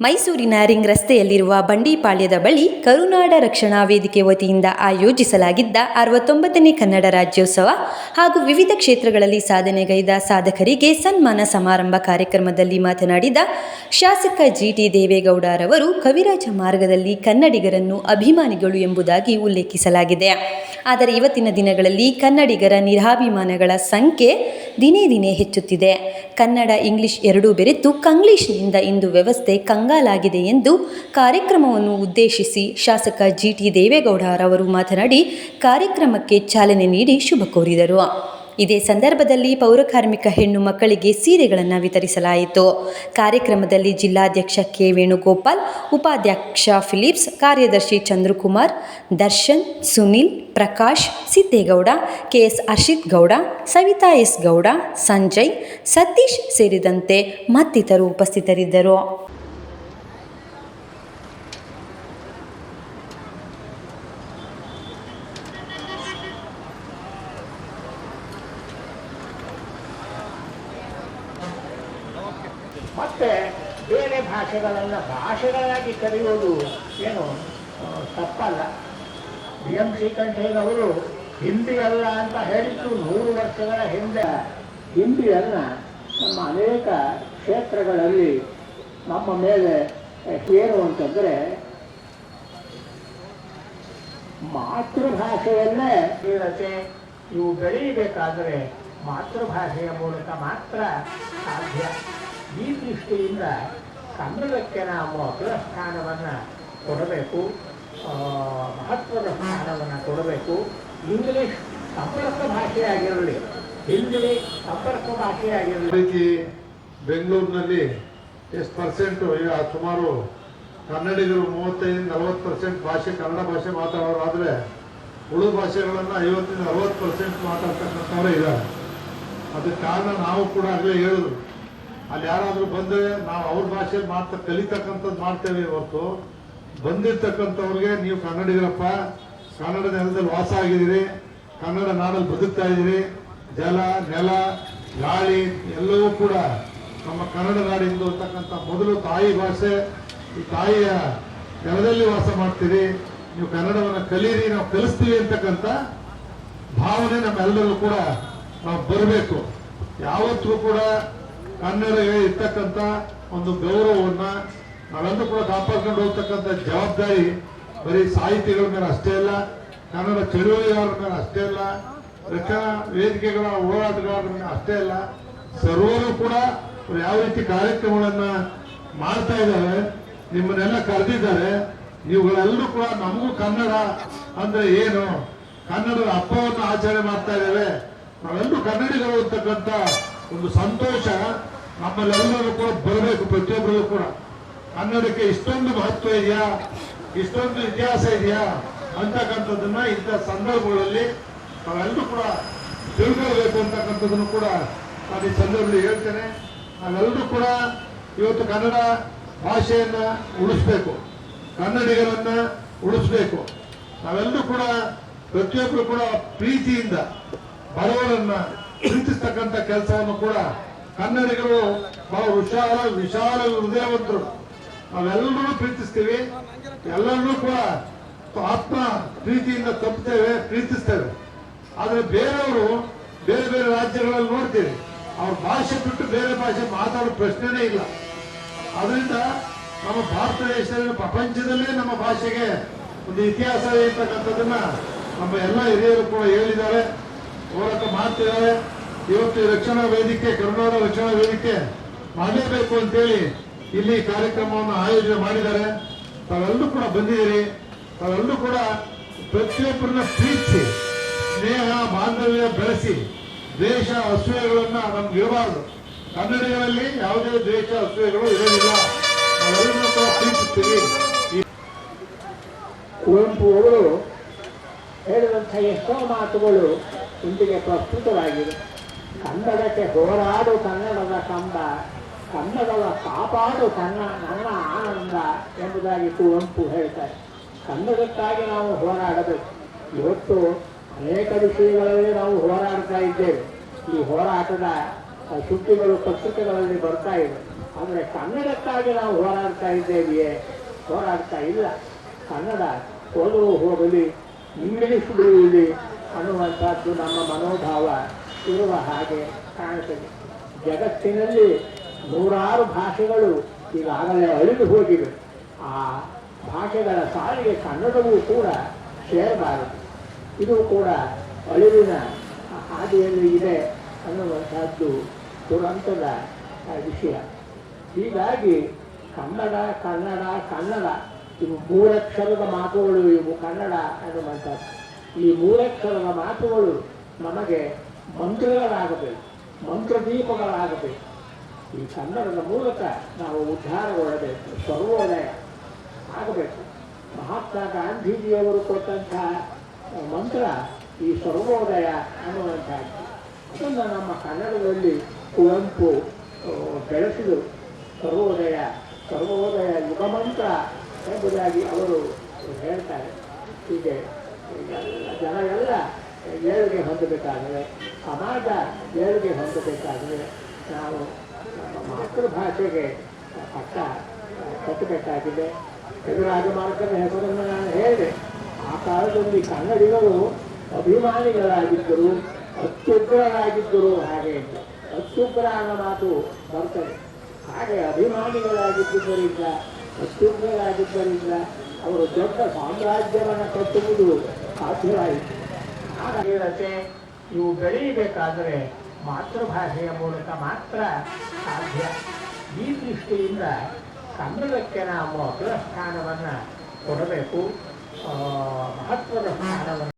ಮೈಸೂರಿನ ರಿಂಗ್ ರಸ್ತೆಯಲ್ಲಿರುವ ಬಂಡಿಪಾಳ್ಯದ ಬಳಿ ಕರುನಾಡ ರಕ್ಷಣಾ ವೇದಿಕೆ ವತಿಯಿಂದ ಆಯೋಜಿಸಲಾಗಿದ್ದ ಅರವತ್ತೊಂಬತ್ತನೇ ಕನ್ನಡ ರಾಜ್ಯೋತ್ಸವ ಹಾಗೂ ವಿವಿಧ ಕ್ಷೇತ್ರಗಳಲ್ಲಿ ಸಾಧನೆಗೈದ ಸಾಧಕರಿಗೆ ಸನ್ಮಾನ ಸಮಾರಂಭ ಕಾರ್ಯಕ್ರಮದಲ್ಲಿ ಮಾತನಾಡಿದ ಶಾಸಕ ಜಿಟಿ ದೇವೇಗೌಡರವರು ಕವಿರಾಜ ಮಾರ್ಗದಲ್ಲಿ ಕನ್ನಡಿಗರನ್ನು ಅಭಿಮಾನಿಗಳು ಎಂಬುದಾಗಿ ಉಲ್ಲೇಖಿಸಲಾಗಿದೆ. ಆದರೆ ಇವತ್ತಿನ ದಿನಗಳಲ್ಲಿ ಕನ್ನಡಿಗರ ನಿರಾಭಿಮಾನಗಳ ಸಂಖ್ಯೆ ದಿನೇ ದಿನೇ ಹೆಚ್ಚುತ್ತಿದೆ. ಕನ್ನಡ, ಇಂಗ್ಲಿಷ್ ಎರಡೂ ಬೆರೆತು ಕಂಗ್ಲೀಷ್ನಿಂದ ಇಂದು ವ್ಯವಸ್ಥೆ ಕಂಗಾಲಾಗಿದೆ ಎಂದು ಕಾರ್ಯಕ್ರಮವನ್ನು ಉದ್ದೇಶಿಸಿ ಶಾಸಕ ಜಿಟಿ ದೇವೇಗೌಡರವರು ಮಾತನಾಡಿ, ಕಾರ್ಯಕ್ರಮಕ್ಕೆ ಚಾಲನೆ ನೀಡಿ ಶುಭ ಕೋರಿದರು. ಇದೇ ಸಂದರ್ಭದಲ್ಲಿ ಪೌರಕಾರ್ಮಿಕ ಹೆಣ್ಣು ಮಕ್ಕಳಿಗೆ ಸೀರೆಗಳನ್ನು ವಿತರಿಸಲಾಯಿತು. ಕಾರ್ಯಕ್ರಮದಲ್ಲಿ ಜಿಲ್ಲಾಧ್ಯಕ್ಷ ಕೆ ವೇಣುಗೋಪಾಲ್, ಉಪಾಧ್ಯಕ್ಷ ಫಿಲಿಪ್ಸ್, ಕಾರ್ಯದರ್ಶಿ ಚಂದ್ರಕುಮಾರ್, ದರ್ಶನ್, ಸುನಿಲ್, ಪ್ರಕಾಶ್, ಸಿದ್ದೇಗೌಡ, ಕೆಎಸ್ ಅರ್ಷಿತ್ ಗೌಡ, ಸವಿತಾ ಎಸ್ ಗೌಡ, ಸಂಜಯ್, ಸತೀಶ್ ಸೇರಿದಂತೆ ಮತ್ತಿತರು ಉಪಸ್ಥಿತರಿದ್ದರು. ಮತ್ತೆ ಬೇರೆ ಭಾಷೆಗಳನ್ನು ಭಾಷೆಗಳಾಗಿ ಕರೆಯುವುದು ಏನು ತಪ್ಪಲ್ಲ. ಬಿ. ಎಂ. ಹಿಂದಿ ಅಲ್ಲ ಅಂತ ಹೇಳಿದ್ದು ನೂರು ವರ್ಷಗಳ ಹಿಂದೆ. ಹಿಂದಿಯನ್ನ ನಮ್ಮ ಅನೇಕ ಕ್ಷೇತ್ರಗಳಲ್ಲಿ ನಮ್ಮ ಮೇಲೆ ಏನು ಅಂತಂದರೆ ಮಾತೃಭಾಷೆಯಲ್ಲೇ ಇವು ಬೆಳೀಬೇಕಾದರೆ ಮಾತೃಭಾಷೆಯ ಮೂಲಕ ಮಾತ್ರ ಸಾಧ್ಯ. ದೃಷ್ಟಿಯಿಂದ ಕನ್ನಡಕ್ಕೆ ನಾವು ಅಗ್ರ ಸ್ಥಾನವನ್ನು ಕೊಡಬೇಕು ಮಹತ್ವದ ಸ್ಥಾನವನ್ನು ಕೊಡಬೇಕು. ಇಂಗ್ಲಿಷ್ ಸಂಪರ್ಕ ಭಾಷೆಯಾಗಿರಲಿ. ಹಿಂದಿ ಸಂಪರ್ಕ ಭಾಷೆಯಾಗಿರಲಿ. ಬೆಂಗಳೂರಿನಲ್ಲಿ ಎಷ್ಟು ಪರ್ಸೆಂಟು ಈಗ ಸುಮಾರು ಕನ್ನಡಿಗರು ಮೂವತ್ತೈದು, ನಲವತ್ತು ಪರ್ಸೆಂಟ್ ಭಾಷೆ, ಕನ್ನಡ ಭಾಷೆ ಮಾತಾಡೋರಾದರೆ ಉಳಿದ ಭಾಷೆಗಳನ್ನು ಐವತ್ತರಿಂದ ಅರವತ್ತು ಪರ್ಸೆಂಟ್ ಮಾತಾಡ್ತಕ್ಕಂಥವರೇ ಇದ್ದಾರೆ. ಅದಕ್ಕೆ ಕಾರಣ ನಾವು ಕೂಡ ಆಗಲೇ ಹೇಳಿದ್ರು ಅಲ್ಲಿ ಯಾರಾದರೂ ಬಂದರೆ ನಾವು ಅವ್ರ ಭಾಷೆಯಲ್ಲಿ ಮಾತ್ರ ಕಲಿತಕ್ಕಂಥದ್ದು ಮಾಡ್ತೇವೆ ಹೊರತು. ಬಂದಿರ್ತಕ್ಕಂಥವ್ರಿಗೆ ನೀವು ಕನ್ನಡಿಗರಪ್ಪ ಕನ್ನಡ ನೆಲದಲ್ಲಿ ವಾಸ ಆಗಿದ್ದೀರಿ, ಕನ್ನಡ ನಾಡಲ್ಲಿ ಬದುಕ್ತಾ ಇದ್ದೀರಿ. ಜಲ, ನೆಲ, ಗಾಳಿ ಎಲ್ಲವೂ ಕೂಡ ನಮ್ಮ ಕನ್ನಡ ನಾಡಿಂದು ಅಂತಕ್ಕಂಥ ಮೊದಲು ತಾಯಿ ಭಾಷೆ. ಈ ತಾಯಿಯ ನೆಲದಲ್ಲಿ ವಾಸ ಮಾಡ್ತೀರಿ. ನೀವು ಕನ್ನಡವನ್ನು ಕಲೀರಿ, ನಾವು ಕಲಿಸ್ತೀವಿ ಅಂತಕ್ಕಂಥ ಭಾವನೆ ನಮ್ಮೆಲ್ಲರಲ್ಲೂ ಕೂಡ ನಾವು ಬರಬೇಕು. ಯಾವತ್ತೂ ಕೂಡ ಕನ್ನಡಗೆ ಇರ್ತಕ್ಕಂಥ ಒಂದು ಗೌರವವನ್ನ ನಾವೆಲ್ಲರೂ ಕೂಡ ಕಾಪಾಡ್ಕೊಂಡು ಹೋಗ್ತಕ್ಕಂಥ ಜವಾಬ್ದಾರಿ ಬರೀ ಸಾಹಿತಿಗಳ ಮೇಲೆ ಅಷ್ಟೇ ಅಲ್ಲ, ಕನ್ನಡ ಚಳುವಳಿಗಾರರ ಮೇಲೆ ಅಷ್ಟೇ ಅಲ್ಲ ರಕ್ಷಣಾ ವೇದಿಕೆಗಳ ಹೋರಾಟಗಾರರ ಮೇಲೆ ಅಷ್ಟೇ ಅಲ್ಲ, ಸರ್ವರು ಕೂಡ ಯಾವ ರೀತಿ ಕಾರ್ಯಕ್ರಮಗಳನ್ನ ಮಾಡ್ತಾ ಇದ್ದಾರೆ, ನಿಮ್ಮನ್ನೆಲ್ಲ ಕರೆದಿದ್ದಾರೆ ನೀವುಗಳೆಲ್ಲರೂ ಕೂಡ ನಮಗೂ ಕನ್ನಡ ಅಂದ್ರೆ ಏನು? ಕನ್ನಡದ ಹಬ್ಬವನ್ನು ಆಚರಣೆ ಮಾಡ್ತಾ ಇದ್ದೇವೆ. ನಾವೆಲ್ಲರೂ ಕನ್ನಡಿಗರು ಅಂತಕ್ಕಂಥ ಒಂದು ಸಂತೋಷ ನಮ್ಮಲ್ಲೆಲ್ಲರೂ ಕೂಡ ಬರಬೇಕು, ಪ್ರತಿಯೊಬ್ಬರಿಗೂ ಕೂಡ. ಕನ್ನಡಕ್ಕೆ ಇಷ್ಟೊಂದು ಮಹತ್ವ ಇದೆಯಾ? ಇಷ್ಟೊಂದು ಇತಿಹಾಸ ಇದೆಯಾ? ಅಂತಕ್ಕಂಥದ್ದನ್ನ ಇಂಥ ಸಂದರ್ಭಗಳಲ್ಲಿ ನಾವೆಲ್ಲರೂ ಕೂಡ ತಿಳ್ಕೊಳ್ಬೇಕು ಅಂತಕ್ಕಂಥದ್ದನ್ನು ಕೂಡ ನಾನು ಈ ಸಂದರ್ಭದಲ್ಲಿ ಹೇಳ್ತೇನೆ. ನಾವೆಲ್ಲರೂ ಕೂಡ ಇವತ್ತು ಕನ್ನಡ ಭಾಷೆಯನ್ನ ಉಳಿಸ್ಬೇಕು. ಕನ್ನಡಿಗರನ್ನ ಉಳಿಸ್ಬೇಕು. ನಾವೆಲ್ಲರೂ ಕೂಡ ಪ್ರತಿಯೊಬ್ಬರು ಕೂಡ ಪ್ರೀತಿಯಿಂದ ಬಡವರನ್ನ ಪ್ರೀತಿಸ್ತಕ್ಕಂಥ ಕೆಲಸವನ್ನು ಕೂಡ ಕನ್ನಡಿಗರು ಬಹಳ ವಿಶಾಲ ವಿಶಾಲ ಹೃದಯವಂತರು. ನಾವೆಲ್ಲರೂ ಪ್ರೀತಿಸ್ತೀವಿ. ಎಲ್ಲರನ್ನೂ ಕೂಡ ಆತ್ಮ ಪ್ರೀತಿಯಿಂದ ತಪ್ಪುತ್ತೇವೆ, ಪ್ರೀತಿಸ್ತೇವೆ. ಆದರೆ ಬೇರೆಯವರು ಬೇರೆ ಬೇರೆ ರಾಜ್ಯಗಳಲ್ಲಿ ನೋಡ್ತೀವಿ ಅವ್ರ ಭಾಷೆ ಬಿಟ್ಟು ಬೇರೆ ಭಾಷೆ ಮಾತಾಡೋ ಪ್ರಶ್ನೆನೇ ಇಲ್ಲ. ಅದರಿಂದ ನಮ್ಮ ಭಾರತ ದೇಶದಲ್ಲಿ, ಪ್ರಪಂಚದಲ್ಲೇ ನಮ್ಮ ಭಾಷೆಗೆ ಒಂದು ಇತಿಹಾಸ ಇರ್ತಕ್ಕಂಥದ್ದನ್ನ ನಮ್ಮ ಎಲ್ಲ ಹಿರಿಯರು ಕೂಡ ಹೇಳಿದ್ದಾರೆ. ಹೋರಾಟ ಮಾಡ್ತಿದ್ದಾರೆ ಇವತ್ತು ರಕ್ಷಣಾ ವೇದಿಕೆ ಕರ್ನಾಟಕ ರಕ್ಷಣಾ ವೇದಿಕೆ ಮಾಡಲೇಬೇಕು ಅಂತೇಳಿ ಇಲ್ಲಿ ಕಾರ್ಯಕ್ರಮವನ್ನು ಆಯೋಜನೆ ಮಾಡಿದ್ದಾರೆ. ತಾವೆಲ್ಲರೂ ಕೂಡ ಬಂದಿದ್ದೀರಿ. ತಾವೆಲ್ಲರೂ ಕೂಡ ಪ್ರತಿಯೊಬ್ಬರನ್ನ ಪ್ರೀತಿಸಿ, ಸ್ನೇಹ, ಬಾಂಧವ್ಯ ಬೆಳೆಸಿ ದ್ವೇಷ ಅಸೂಯೆಗಳನ್ನ ನಮ್ಗೆ ಇರಬಾರ್ದು. ಕನ್ನಡಿಗರಲ್ಲಿ ಯಾವುದೇ ದ್ವೇಷ, ಅಸೂಯೆಗಳು ಇರೋದಿಲ್ಲ. ನಾವೆಲ್ಲರೂ ಕೂಡ ಪ್ರೀತಿಸ್ತೀವಿ. ಕುವೆಂಪು ಅವರು ಹೇಳಿದಂಥ ಎಷ್ಟೋ ಮಾತುಗಳು ಇಂದಿಗೆ ಪ್ರಸ್ತುತವಾಗಿದೆ ಕನ್ನಡಕ್ಕೆ ಹೋರಾಡು ಕನ್ನಡದ ಕಂಬ, ಕನ್ನಡದ ಕಾಪಾಡು ಕನ್ನ, ನನ್ನ ಆನಂದ ಎಂಬುದಾಗಿ ಕುವೆಂಪು ಹೇಳ್ತಾರೆ. ಕನ್ನಡಕ್ಕಾಗಿ ನಾವು ಹೋರಾಡಬೇಕು. ಇವತ್ತು ಅನೇಕ ವಿಷಯಗಳಲ್ಲಿ ನಾವು ಹೋರಾಡ್ತಾ ಇದ್ದೇವೆ. ಈ ಹೋರಾಟದ ಸುದ್ದಿಗಳು ಪತ್ರಿಕೆಗಳಲ್ಲಿ ಬರ್ತಾ ಇವೆ ಆದರೆ ಕನ್ನಡಕ್ಕಾಗಿ ನಾವು ಹೋರಾಡ್ತಾ ಇದ್ದೇವೆಯೇ? ಹೋರಾಡ್ತಾ ಇಲ್ಲ. ಕನ್ನಡ ಓದುವ ಹೋಗಲಿ ಇಂಗ್ಲಿಷ್ ಬಿಡುವುದಿ ಅನ್ನುವಂಥದ್ದು ನಮ್ಮ ಮನೋಭಾವ ಇರುವ ಹಾಗೆ ಕಾಣುತ್ತದೆ. ಜಗತ್ತಿನಲ್ಲಿ ನೂರಾರು ಭಾಷೆಗಳು ಈಗಾಗಲೇ ಅಳಿದು ಹೋಗಿವೆ. ಆ ಭಾಷೆಗಳ ಸಾಲಿಗೆ ಕನ್ನಡವೂ ಕೂಡ ಸೇರಬಾರದು. ಇದು ಕೂಡ ಅಳಿವಿನ ಹಾದಿಯಲ್ಲಿ ಇದೆ ಅನ್ನುವಂಥದ್ದು ದುರಂತದ ವಿಷಯ. ಹೀಗಾಗಿ ಕನ್ನಡ ಕನ್ನಡ ಕನ್ನಡ ಇವು ಮೂರಕ್ಷರದ ಮಾತುಗಳು ಇವು ಕನ್ನಡ ಅನ್ನುವಂಥದ್ದು. ಈ ಮೂರಕ್ಷರದ ಮಾತುಗಳು ನಮಗೆ ಮಂತ್ರಗಳಾಗಬೇಕು, ಮಂತ್ರದೀಪಗಳಾಗಬೇಕು. ಈ ಕನ್ನಡದ ಮೂಲಕ ನಾವು ಉದ್ಧಾರಗೊಳ್ಳಬೇಕು ಸರ್ವೋದಯ ಆಗಬೇಕು. ಮಹಾತ್ಮ ಗಾಂಧೀಜಿಯವರು ಕೊಟ್ಟಂತಹ ಮಂತ್ರ ಈ ಸರ್ವೋದಯ ಅನ್ನುವಂಥದ್ದು ಅದನ್ನು ನಮ್ಮ ಕನ್ನಡದಲ್ಲಿ ಕುವೆಂಪು ಬೆಳೆಸಿದರು. ಸರ್ವೋದಯ ಸರ್ವೋದಯ ಯುಗಮಂತ್ರ ಎಂಬುದಾಗಿ ಅವರು ಹೇಳ್ತಾರೆ. ಹೀಗೆ ಎಲ್ಲ ಜನ ಎಲ್ಲ ಏಳಿಗೆ ಹೊಂದಬೇಕಾದರೆ, ಸಮಾಜ ಏಳಿಗೆ ಹೊಂದಬೇಕಾದರೆ ನಾವು ನಮ್ಮ ಮಾತೃಭಾಷೆಗೆ ಪಟ್ಟ ಕಟ್ಟಬೇಕಾಗಿದೆ ಎದುರಾಗ ಮಾರ್ಗದ ಹೆಸರನ್ನು ನಾನು ಹೇಳಿದೆ. ಆ ಕಾಲದಲ್ಲಿ ಕನ್ನಡಿಗರು ಅಭಿಮಾನಿಗಳಾಗಿದ್ದರು, ಅತ್ಯುಗ್ರರಾಗಿದ್ದರು, ಹಾಗೆ ಅಂತ. ಅತ್ಯುಗ್ರ ಅನ್ನೋ ಮಾತು ಬರ್ತದೆ. ಹಾಗೆ ಅಭಿಮಾನಿಗಳಾಗಿದ್ದರಿಂದ ಅತ್ಯುಗ್ರರಾಗಿದ್ದರಿಂದ ಅವರು ದೊಡ್ಡ ಸಾಮ್ರಾಜ್ಯವನ್ನು ಕಟ್ಟುವುದು ಸಾಧ್ಯವಾಯಿತು. ಆದರೆ ಇವು ಬೆಳೆಯಬೇಕಾದರೆ ಮಾತೃಭಾಷೆಯ ಮೂಲಕ ಮಾತ್ರ ಸಾಧ್ಯ. ಈ ದೃಷ್ಟಿಯಿಂದ ಕನ್ನಡಕ್ಕೆ ನಾವು ಅಗ್ರಸ್ಥಾನವನ್ನು ಕೊಡಬೇಕು. ಮಹತ್ವದ ಸ್ಥಾನವನ್ನು